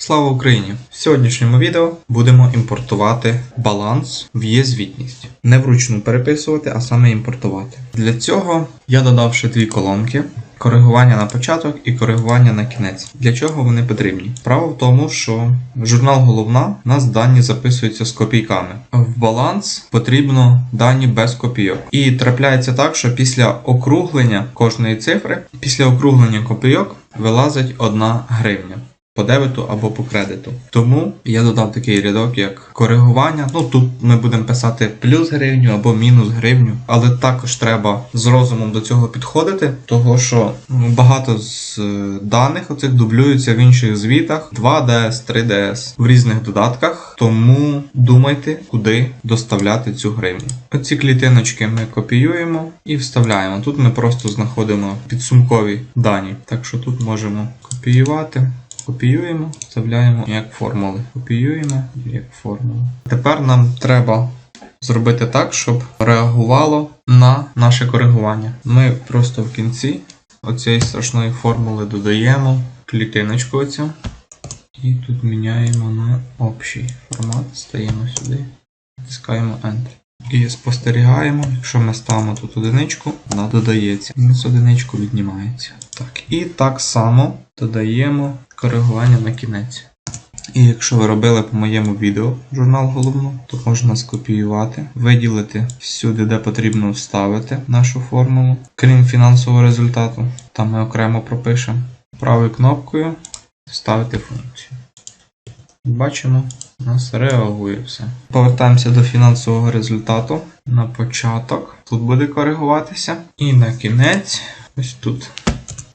Слава Україні! В сьогоднішньому відео будемо імпортувати баланс в є-звітність. Не вручну переписувати, а саме імпортувати. Для цього я додав ще дві колонки. Коригування на початок і коригування на кінець. Для чого вони потрібні? Справа в тому, що журнал головна у нас дані записуються з копійками. В баланс потрібно дані без копійок. І трапляється так, що після округлення кожної цифри, після округлення копійок вилазить одна гривня по дебету або по кредиту. Тому я додав такий рядок, як коригування. Ну тут ми будемо писати плюс гривню або мінус гривню, але також треба з розумом до цього підходити, того що ну, багато з е, даних оцих дублюються в інших звітах 2DS, 3DS в різних додатках. Тому думайте, куди доставляти цю гривню. Оці клітиночки ми копіюємо і вставляємо. Тут ми просто знаходимо підсумкові дані. Так що тут можемо копіювати. Копіюємо, вставляємо як формули. Копіюємо як формули. Тепер нам треба зробити так, щоб реагувало на наше коригування. Ми просто в кінці оцієї страшної формули додаємо клітиночку оцю. І тут міняємо на общий формат, стаємо сюди, натискаємо Enter. І спостерігаємо, якщо ми ставимо тут одиничку, вона додається. Мінус одиничку віднімається. Так, і так само додаємо коригування на кінець. І якщо ви робили по моєму відео журнал головну, то можна скопіювати, виділити всюди, де потрібно вставити нашу формулу, крім фінансового результату. Там ми окремо пропишемо правою кнопкою вставити функцію. Бачимо, у нас реагує все. Повертаємося до фінансового результату. На початок тут буде коригуватися. І на кінець, ось тут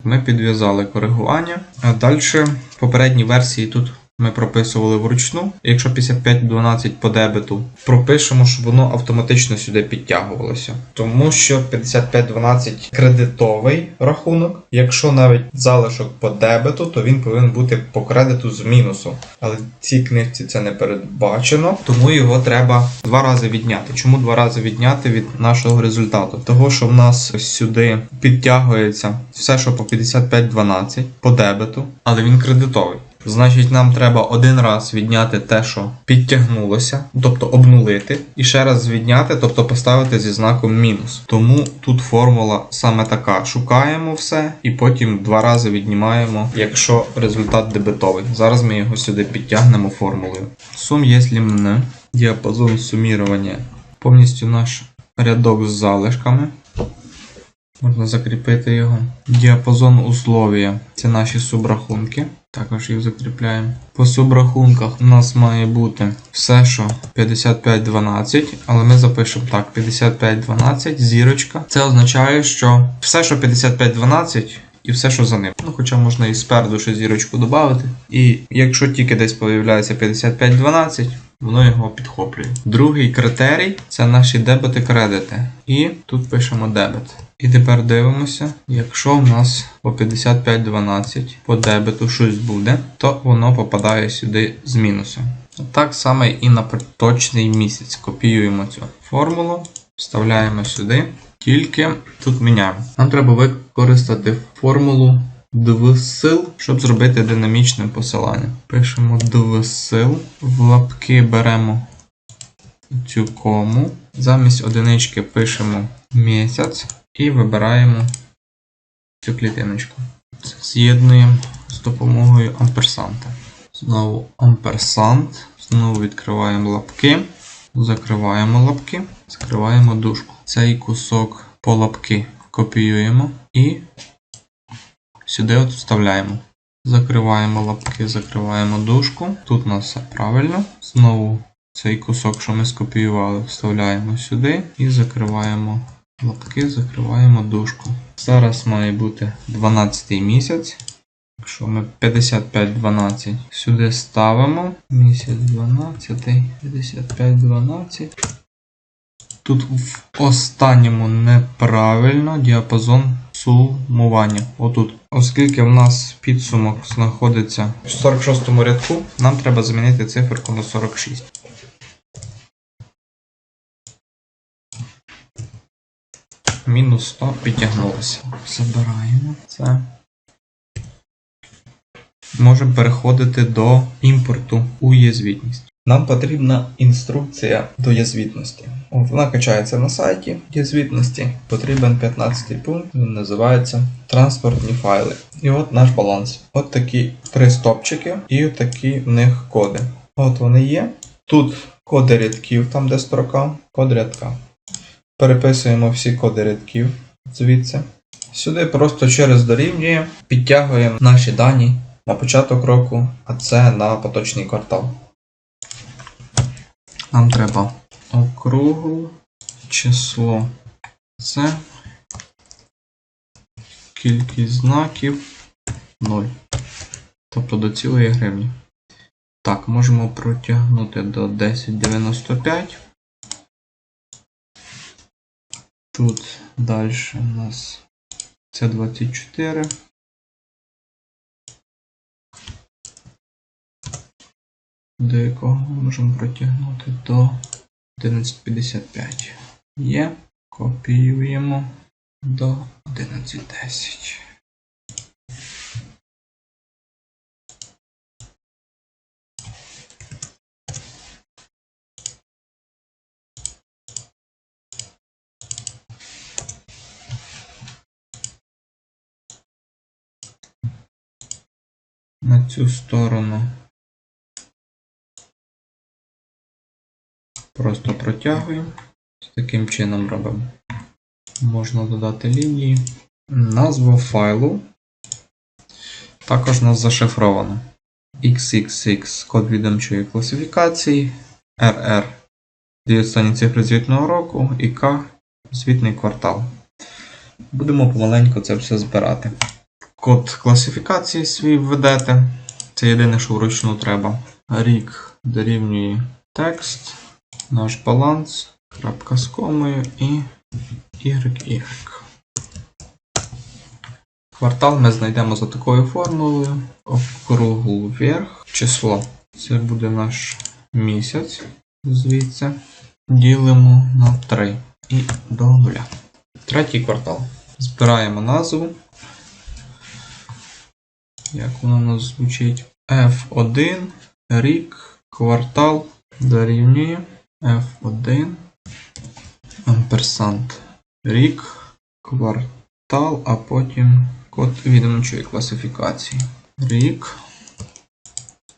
ми підв'язали коригування. А далі в попередній версії тут ми прописували вручну. Якщо 5512 по дебету, пропишемо, щоб воно автоматично сюди підтягувалося. Тому що 5512 кредитовий рахунок. Якщо навіть залишок по дебету, то він повинен бути по кредиту з мінусом. Але в цій книжці це не передбачено, тому його треба два рази відняти. Чому два рази відняти від нашого результату? Того, що в нас сюди підтягується все, що по 5512 по дебету, але він кредитовий. Значить, нам треба один раз відняти те, що підтягнулося, тобто обнулити, і ще раз відняти, тобто поставити зі знаком мінус. Тому тут формула саме така: шукаємо все і потім два рази віднімаємо, якщо результат дебетовий. Зараз ми його сюди підтягнемо формулою. Сум, якщо мене діапазон сумірування, повністю наш рядок з залишками. Можна закріпити його. Діапазон условія це наші субрахунки. Також їх закріпляємо. По субрахунках у нас має бути все, що 5512, але ми запишемо так: 5512, зірочка. Це означає, що все, що 5512. І все, що за ним. Ну, хоча можна і спереду ще зірочку додати. І якщо тільки десь появляється 5512, воно його підхоплює. Другий критерій це наші дебети кредити. І тут пишемо дебет. І тепер дивимося, якщо в нас по 5512 по дебету щось буде, то воно попадає сюди з мінусом. Так само і на поточний місяць. Копіюємо цю формулу, вставляємо сюди. Тільки тут міняємо. Нам треба використати формулу двсил, щоб зробити динамічне посилання. Пишемо двсил, в лапки беремо цю кому. Замість одинички пишемо місяць і вибираємо цю клітиночку. З'єднуємо з допомогою амперсанта. Знову амперсант. Знову відкриваємо лапки, закриваємо лапки, закриваємо дужку. Цей кусок по лапки копіюємо і сюди от вставляємо. Закриваємо лапки, закриваємо дужку. Тут у нас все правильно. Знову цей кусок, що ми скопіювали, вставляємо сюди і закриваємо лапки, закриваємо дужку. Зараз має бути 12 місяць. Якщо ми 55-12 сюди ставимо, місяць 12, 55-12. Тут в останньому неправильно діапазон сумування. Отут. Оскільки в нас підсумок знаходиться в 46 му рядку, нам треба замінити циферку на 46. Мінус 100 підтягнулося. Забираємо це. можемо переходити до імпорту у язвітність. Нам потрібна інструкція до язвітності. От Вона качається на сайті язвітності. Потрібен 15 пункт, він називається транспортні файли. І от наш баланс. От такі три стопчики і такі в них коди. От вони є. Тут коди рядків, там де строка, код рядка. Переписуємо всі коди рядків звідси. Сюди просто через дорівнює підтягуємо наші дані на початок року, а це на поточний квартал. Нам треба округле число. Це кількість знаків 0. Тобто до цілої гривні. Так, можемо протягнути до 1095. Тут далі у нас це 24. До якого ми можемо протягнути до 1155. Є. Копіюємо до 1110. На цю сторону Просто протягуємо. Таким чином робимо. Можна додати лінії. Назва файлу. Також нас зашифровано. XXX код відомчої класифікації, RR дві останні цифри звітного року і К звітний квартал. Будемо помаленьку це все збирати. Код класифікації свій введете. Це єдине, що вручну треба. Рік дорівнює текст наш баланс, крапка з комою і YY. Квартал ми знайдемо за такою формулою. Округлу вверх. Число. Це буде наш місяць. Звідси. Ділимо на 3 і до нуля. Третій квартал. Збираємо назву. Як воно у нас звучить? F1, рік, квартал дорівнює F1, амперсант рік, квартал, а потім код відомчої класифікації. Рік,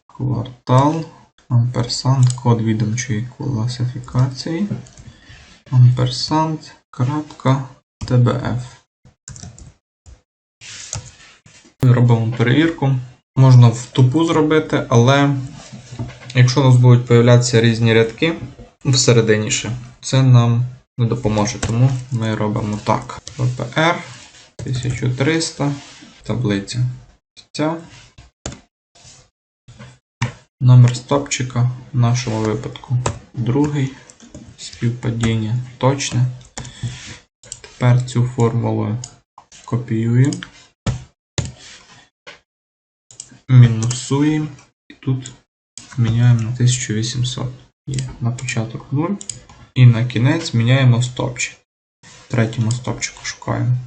квартал, амперсант, код відомчої класифікації. Амперсант, крапка, TBF. Робимо перевірку. Можна в тупу зробити, але якщо у нас будуть появлятися різні рядки всередині ще, це нам не допоможе. Тому ми робимо так. VPR 1300, таблиця. Ця. Номер стопчика в нашому випадку другий. Співпадіння точне. Тепер цю формулу копіюємо. Мінусуємо. І тут міняємо на 1800. Є на початок 0. І на кінець міняємо стопчик. В третьому стопчику шукаємо.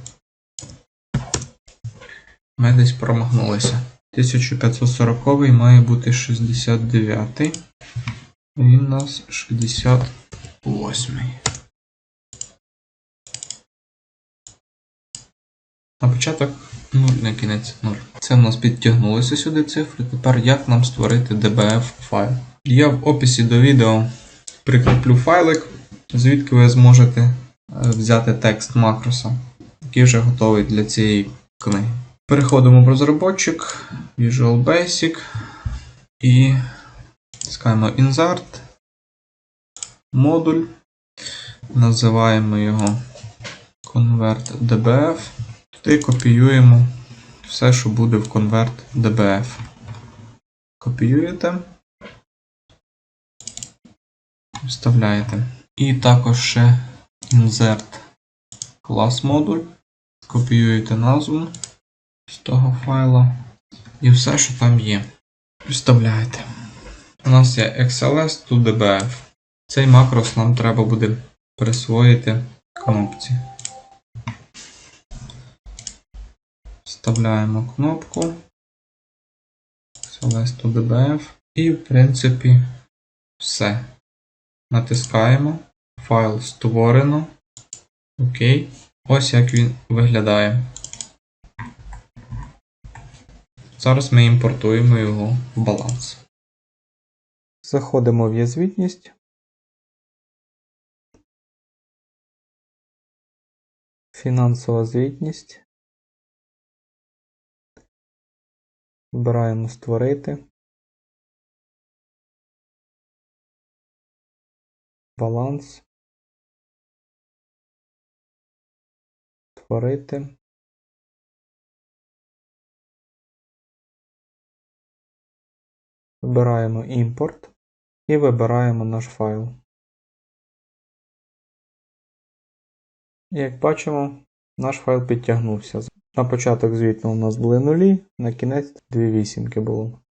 Ми десь промахнулися. 1540 має бути 69. Він у нас 68. На початок 0, на кінець 0. Це в нас підтягнулися сюди цифри. Тепер як нам створити DBF файл? Я в описі до відео прикріплю файлик, звідки ви зможете е, взяти текст макроса, який вже готовий для цієї книги. Переходимо в розробочик, Visual Basic і скаємо Insert, модуль, називаємо його ConvertDBF. Туди копіюємо все, що буде в ConvertDBF. Копіюєте. Вставляєте. І також ще insert клас модуль. Копіюєте назву з того файла. І все, що там є. Вставляєте. У нас є XLS to DBF. Цей макрос нам треба буде присвоїти кнопці. Вставляємо кнопку. Celeste DBF. І, в принципі, все. Натискаємо. Файл створено. Окей. Ось як він виглядає. Зараз ми імпортуємо його в баланс. Заходимо в язвітність. Фінансова звітність. Вибираємо створити. Баланс. Створити. Вибираємо імпорт і вибираємо наш файл. Як бачимо, наш файл підтягнувся. На початок звітно у нас були нулі, на кінець дві вісімки було.